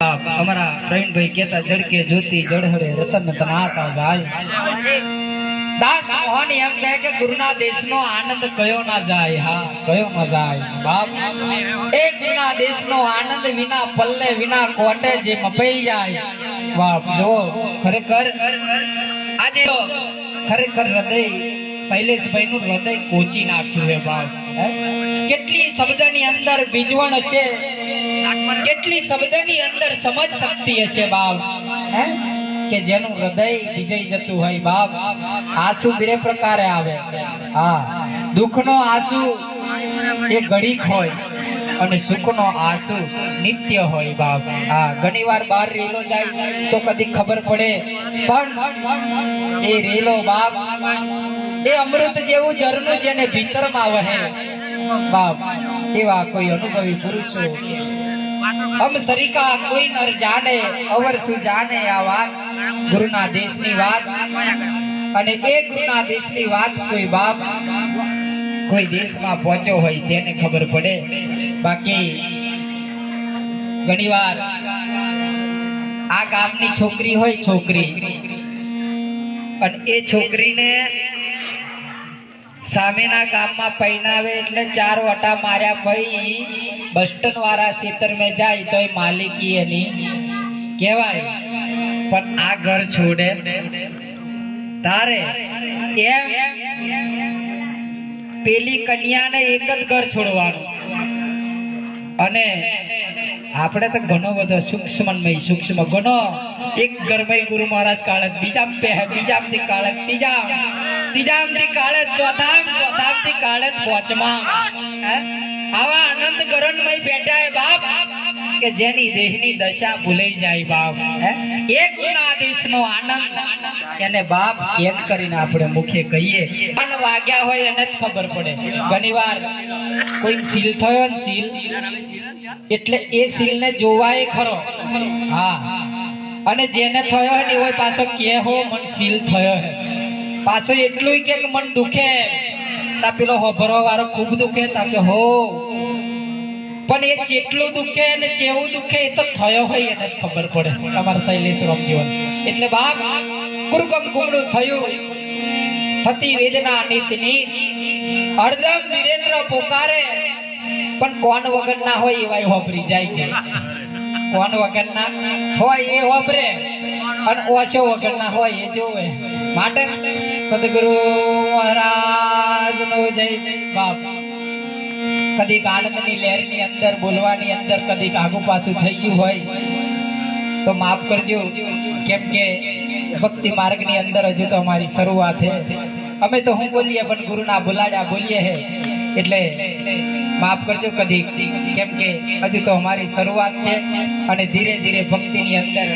અમારા પ્રવીણભાઈ કેતા જડકે જ્યોતિ જડહડે રતન તનાતા જાય. દાસ મોહન એમ કહે કે, ગુરુના દેશનો આનંદ કયો ના જાય? હા, કયો ના જાય? બાપ, એ ગુરુના દેશનો આનંદ વિના પલ્લે વિના કોટે જે મપાઈ જાય. બાપ જો ખરેખર આજે તો ખરેખર હૃદય શૈલેષભાઈ નું હૃદય કોચી નાખ્યું છે બાપ. કેટલી શબ્દની અંદર બીજવણ છે. કેટલી શબ્દની અંદર સમજ શક્તિ હશે બાપ? કે જેનું હૃદય વિજય જતું હોય બાપ. આંસુ બે પ્રકારે આવે. હા. દુઃખનો આંસુ એ ઘડીક હોય અને સુખનો આંસુ નિત્ય હોય બાપ. હા ઘણી વાર બહાર રેલો જાય તો કદી ખબર પડે. પણ એ રેલો બાપ, એ અમૃત જેવું ઝરણું જેને ભીતરમાં વહે. બાપ, એવા કોઈ અનુભવી પુરુષો હમ સરિકા કોઈ નર જાણે, અવર સુજાને આ વાત? ગુરુના દેશની વાત. અને એ ગુરુના દેશની વાત કોઈ બાપ કોઈ દેશમાં પહોંચ્યો હોય તેને ખબર પડે. બાકી ઘણીવાર આ ગામની છોકરી હોય છોકરી. અને એ છોકરીને સામેના ગામમાં પૈનાવે એટલે ચાર વટા માર્યા પછી બસ્ટન વાળા ખેતર મેં જાય તો માલિકી એની કહેવાય. પણ આ ઘર છોડે. તારે એમ પેલી કન્યાને એક જ ઘર છોડવાનું. અને આપણે તો ઘણો બધો સૂક્ષ્મમય સૂક્ષ્મ ઘણો. એક ગરભાઈ ગુરુ મહારાજ કાળક, બીજામ પે બીજામથી કાળક, ત્રીજામ. ત્રીજામથી કાળક, ચોથામ ચોથામથી કાળક, પાંચમામ. આવા આનંદ ગરણમય બેઠા હે કે જેની દેહની દશા ભૂલાઈ જાય બાપ, હે? એક ગુના દેશનો આનંદ એને બાપ કેમ કરીને આપણે મુખે કહીએ. પણ વાગ્યા હોય એને જ ખબર પડે. ઘણીવાર કોઈ સીલ થયો ને સીલ, એટલે એ સીલ ને જોવાય ખરો. હા. અને જેને થયો હોય ને એવો પાછો કે હો, મન સીલ થયો હે. પાછો એટલું કે મન દુખે. પેલો હોભરો વાળો ખૂબ દુખે, તા કે હો પણ એ જેટલું દુખે અને જેવું દુખે એ તો થયો હોય એને ખબર પડે. તમારા શૈલેષ રોમજીવન એટલે બાપ, કુરકમ કુમડું થયું. થતી વેદના નીતની અડધમ વિરેન્દ્ર પોકારે. પણ કોણ વગર ના હોય એવા હોભરી જાય છે કોણ વગર ના હોય એ હોભરે. અને ઓછો વગર ના હોય એ જોવે. માટે સદગુરુ મહારાજ નો જય. બાપ. કદી આનંદની લહેરની અંદર, બોલવાની અંદર કદી આગુ પાછું થઈ ગયું હોય, તો માફ કરજો. કેમ કે ભક્તિ માર્ગની અંદર હજુ તો અમારી શરૂઆત છે. અમે તો હું બોલીએ પણ ગુરુના બોલાડ્યા બોલીએ હે. એટલે માફ કરજો કદી. કેમ કે હજુ તો અમારી શરૂઆત છે અને ધીરે ધીરે ભક્તિની અંદર